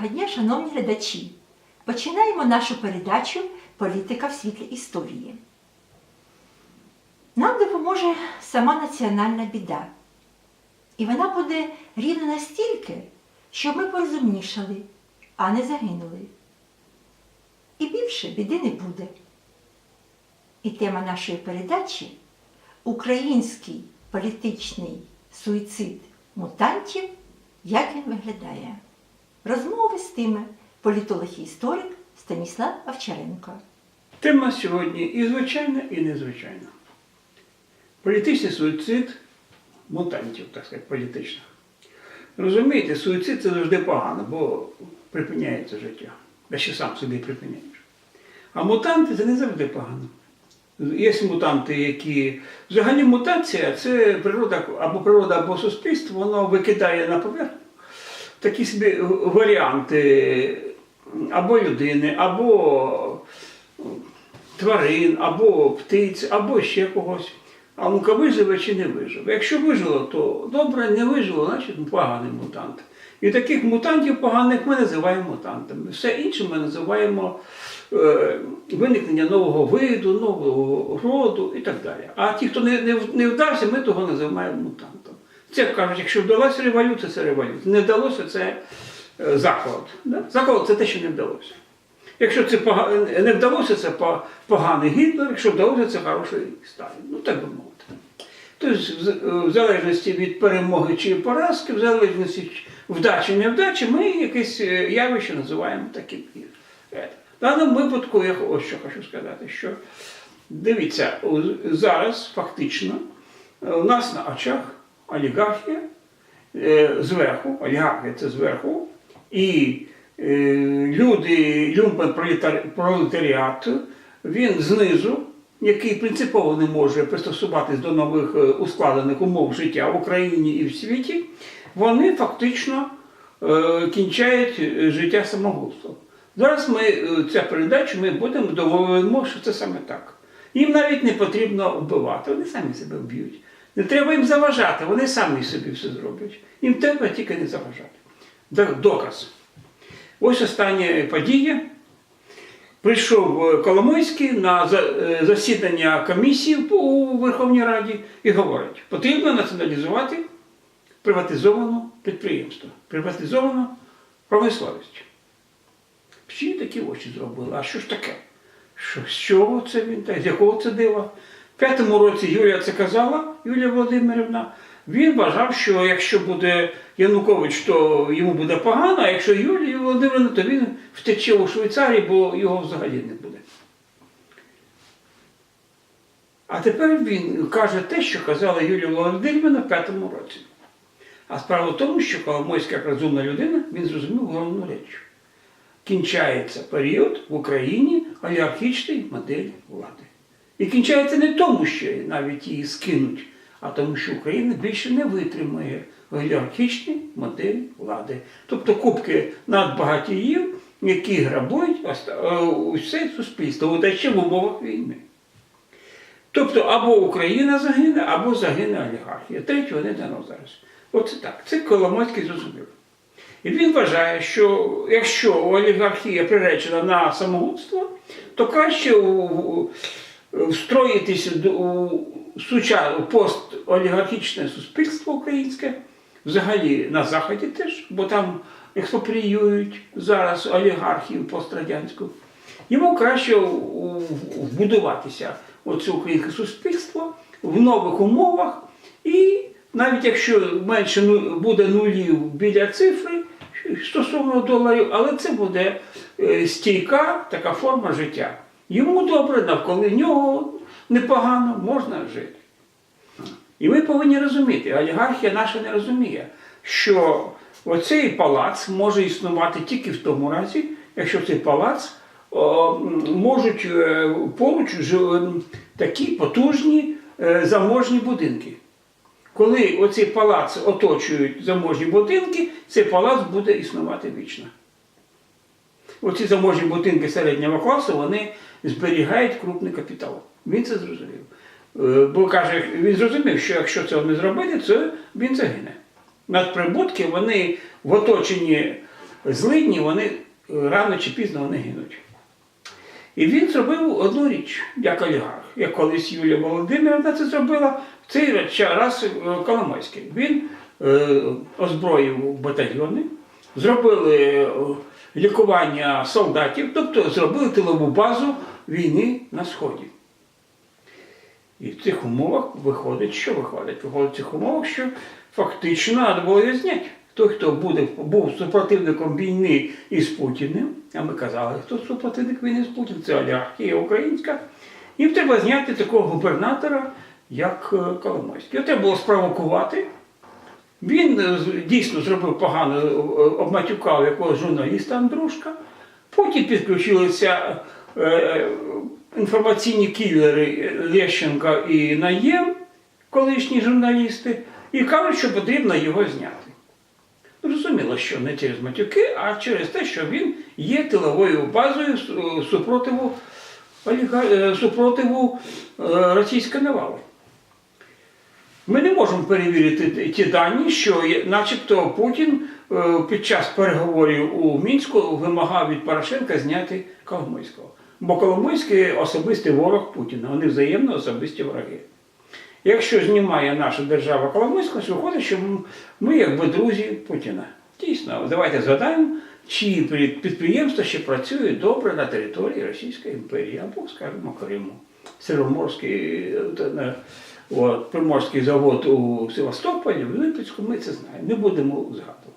Доброго дня, шановні глядачі! Починаємо нашу передачу Політика в світлі історії. Нам допоможе сама національна біда. І вона буде рівна настільки, щоб ми порозумнішали, а не загинули. І більше біди не буде. І тема нашої передачі Український політичний суїцид мутантів, як він виглядає. Розмови з тими політолог і історик Станіслав Овчаренко. Тема сьогодні і звичайна, і незвичайна. Політичний суїцид мутантів, так сказати, політичних. Розумієте, суїцид це завжди погано, бо припиняється життя. Я ще сам собі припиняєш. А мутанти це не завжди погано. Є мутанти, які. Взагалі мутація це природа або природа, або суспільство, воно викидає на поверхню такі собі варіанти або людини, або тварин, або птиць, або ще когось. А ну-ка виживе чи не виживе. Якщо вижило, то добре, не вижило, значить поганий мутант. І таких мутантів поганих ми називаємо мутантами. Все інше ми називаємо е, виникнення нового виду, нового роду і так далі. А ті, хто не, не, не вдався, ми того називаємо мутантом. Це кажуть, якщо вдалася революція, це революція. Не вдалося це е, заклад. Заклад це те, що не вдалося. Якщо це не вдалося, це поганий Гітлер, якщо вдалося, це хороший Сталін. Ну так би мовити. Тобто, в залежності від перемоги чи поразки, в залежності вдачі невдачі, ми якесь е, явище називаємо таким. Е, В даному випадку я ось що хочу сказати, що дивіться, зараз фактично у нас на очах олігархія е, зверху, олігархія це зверху, і е, люди, люмпен пролетар- пролетаріату, він знизу, який принципово не може пристосуватись до нових е, ускладених умов життя в Україні і в світі, вони фактично кінчають життя самогубством. Зараз ми ця передача ми будемо доводимо, що це саме так. Їм навіть не потрібно вбивати, вони самі себе вб'ють. Не треба їм заважати, вони самі собі все зроблять. Їм треба тільки не заважати. Доказ. Ось остання подія. Прийшов е, Коломойський на е, засідання комісії у Верховній Раді і говорить, потрібно націоналізувати приватизоване підприємство, приватизовану промисловість. Всі такі очі зробили. А що ж таке? Що, з чого це він? З якого це дива? П'ятому році Юлія це казала, Юлія Володимирівна. Він вважав, що якщо буде Янукович, то йому буде погано, а якщо Юлія Володимирівна, то він втече у Швейцарії, бо його взагалі не буде. А тепер він каже те, що казала Юлія Володимирівна в п'ятому році. А справа в тому, що Коломойська як розумна людина, він зрозумів головну річ. Кінчається період в Україні олігархічної моделі влади. І кінчається не тому, що навіть її скинуть, а тому, що Україна більше не витримує олігархічної моделі влади. Тобто кубки надбагатіїв, які грабують е, усе суспільство, та ще в умовах війни. Тобто або Україна загине, або загине олігархія. Третього не дано зараз. Оце так. Це Коломойський зрозумів. І він вважає, що якщо олігархія приречена на самогубство, то краще встроїтися у суча- постолігархічне суспільство українське, взагалі на Заході теж, бо там експропріюють зараз олігархію пострадянську. Йому краще вбудуватися у це українське суспільство в нових умовах, і навіть якщо менше буде нулів біля цифри стосовно доларів, але це буде е, стійка така форма життя. Йому добре, навколо нього непогано, можна жити. І ми повинні розуміти, олігархія наша не розуміє, що оцей палац може існувати тільки в тому разі, якщо цей палац о, можуть е, поруч жи- такі потужні е, заможні будинки. Коли оцей палац оточують заможні будинки, цей палац буде існувати вічно. Оці заможні будинки середнього класу вони зберігають крупний капітал. Він це зрозумів. Е, Бо каже, він зрозумів, що якщо цього не зробити, то він загине. Надприбутки вони в оточенні злидні, вони е, рано чи пізно вони гинуть. І він зробив одну річ, як олігарх, як колись Юлія Володимирівна це зробила, в цей ра- раз е, Коломойський. Він е, озброїв батальйони, зробили е, лікування солдатів, тобто зробили тилову базу війни на Сході. І в цих умовах виходить, що виходить? Виходить в цих умовах, що фактично треба було його зняти. Той, хто буде, був супротивником війни із Путіним, а ми казали, хто супротивник війни з Путіним, це олігархія українська, їм треба зняти такого губернатора, як е, Коломойський. Треба було спровокувати. Він е, дійсно зробив погано, е, обматюкав якогось журналіста Андрушка. Потім підключилися е, інформаційні кілери Лещенка і Наєм, колишні журналісти, і кажуть, що потрібно його зняти. Зрозуміло, що не через матюки, а через те, що він є тиловою базою супротиву, супротиву російської навали. Ми не можемо перевірити ті дані, що начебто Путін е, під час переговорів у Мінську вимагав від Порошенка зняти Коломойського. Бо Коломойський особистий ворог Путіна, вони взаємно особисті вороги. Якщо знімає наша держава Коломойського, то виходить, що ми якби друзі Путіна. Дійсно, давайте згадаємо, чи під- підприємства ще працюють добре на території Російської імперії, або, скажімо, Криму. Североморський, та, е, от, Приморський завод у Севастополі, в Липецьку, ми це знаємо, не будемо згадувати.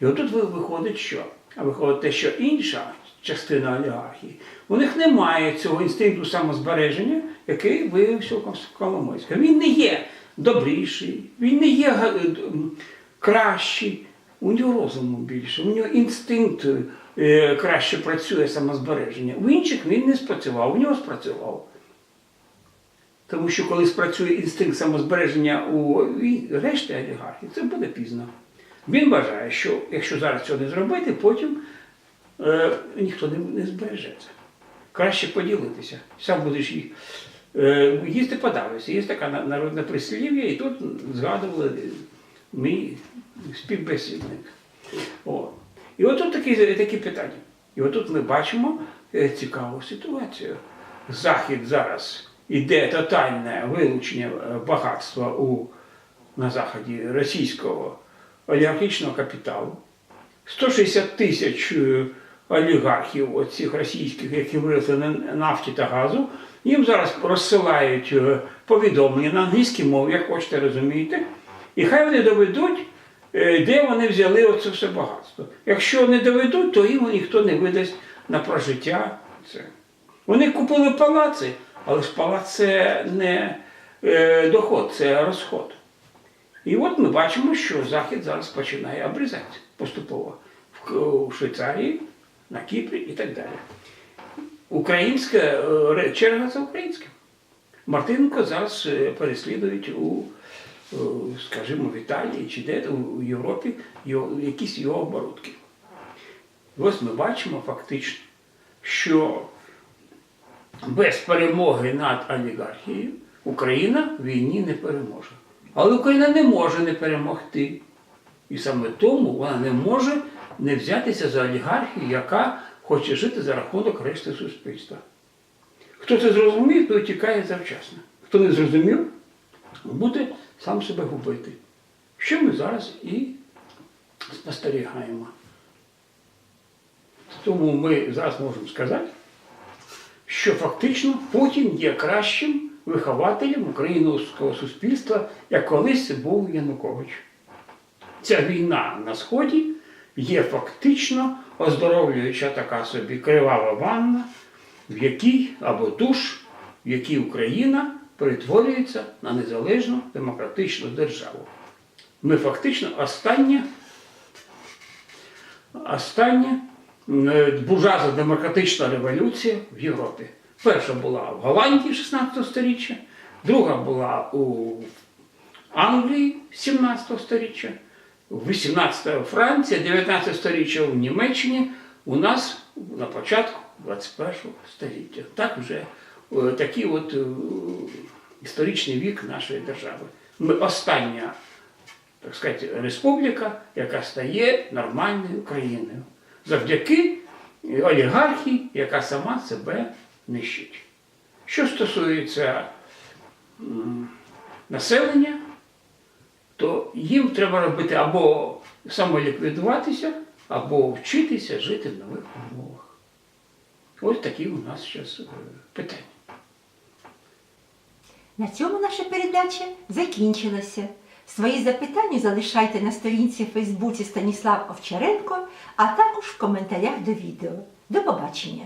І отут виходить що? А виходить те, що інша частина олігархії, у них немає цього інстинкту самозбереження, який виявився у Коломойського. Він не є добріший, він не є кращий. У нього розуму більше, у нього інстинкт е, краще працює самозбереження. У інших він не спрацював, у нього спрацював. Тому що коли спрацює інстинкт самозбереження у решті олігархів, це буде пізно. Він вважає, що якщо зараз цього не зробити, потім е, ніхто не, не збережеться. Краще поділитися. Сам будеш їх е, їсти подавитися. Є така народне прислів'я, і тут згадували мій співбесідник. О. І отут такі, такі питання. І отут ми бачимо е, цікаву ситуацію. Захід зараз іде тотальне вилучення е, багатства у, на Заході російського олігархічного капіталу. 160 тисяч е, олігархів, оцих російських, які виросли на нафті та газу, їм зараз розсилають е, повідомлення на англійській мові, як хочете розумієте, і хай вони доведуть, де вони взяли оце все багатство. Якщо не доведуть, то їм ніхто не видасть на прожиття це. Вони купили палаци, але ж це не е, доход, це розход. І от ми бачимо, що Захід зараз починає обрізати поступово в, Швейцарії, на Кіпрі і так далі. Українська е, черга за українським. Мартиненко зараз е, переслідують у, скажімо, в Італії чи де у Європі якісь його оборудки. Ось ми бачимо фактично, що без перемоги над олігархією Україна в війні не переможе. Але Україна не може не перемогти. І саме тому вона не може не взятися за олігархію, яка хоче жити за рахунок решти суспільства. Хто це зрозумів, той тікає завчасно. Хто не зрозумів, буде сам себе губити. Що ми зараз і спостерігаємо. Тому ми зараз можемо сказати, що фактично Путін є кращим вихователем українського суспільства, як колись був Янукович. Ця війна на Сході є фактично оздоровлююча така собі кривава ванна, в якій або душ, в якій Україна перетворюється на незалежну демократичну державу. Ми фактично остання остання е, буржуазно-демократична революція в Європі. Перша була в Голландії 16 століття, друга була у Англії 17 століття, 18 Франція, 19 століття в Німеччині, у нас на початку 21 століття. Так вже е, такий от е, історичний вік нашої держави. Ми остання так сказати, республіка, яка стає нормальною країною завдяки олігархії, яка сама себе нищить. Що стосується населення, то їм треба робити або самоліквідуватися, або вчитися жити в нових умовах. Ось такі у нас зараз питання. На цьому наша передача закінчилася. Свої запитання залишайте на сторінці в Фейсбуці Станіслав Овчаренко, а також в коментарях до відео. До побачення!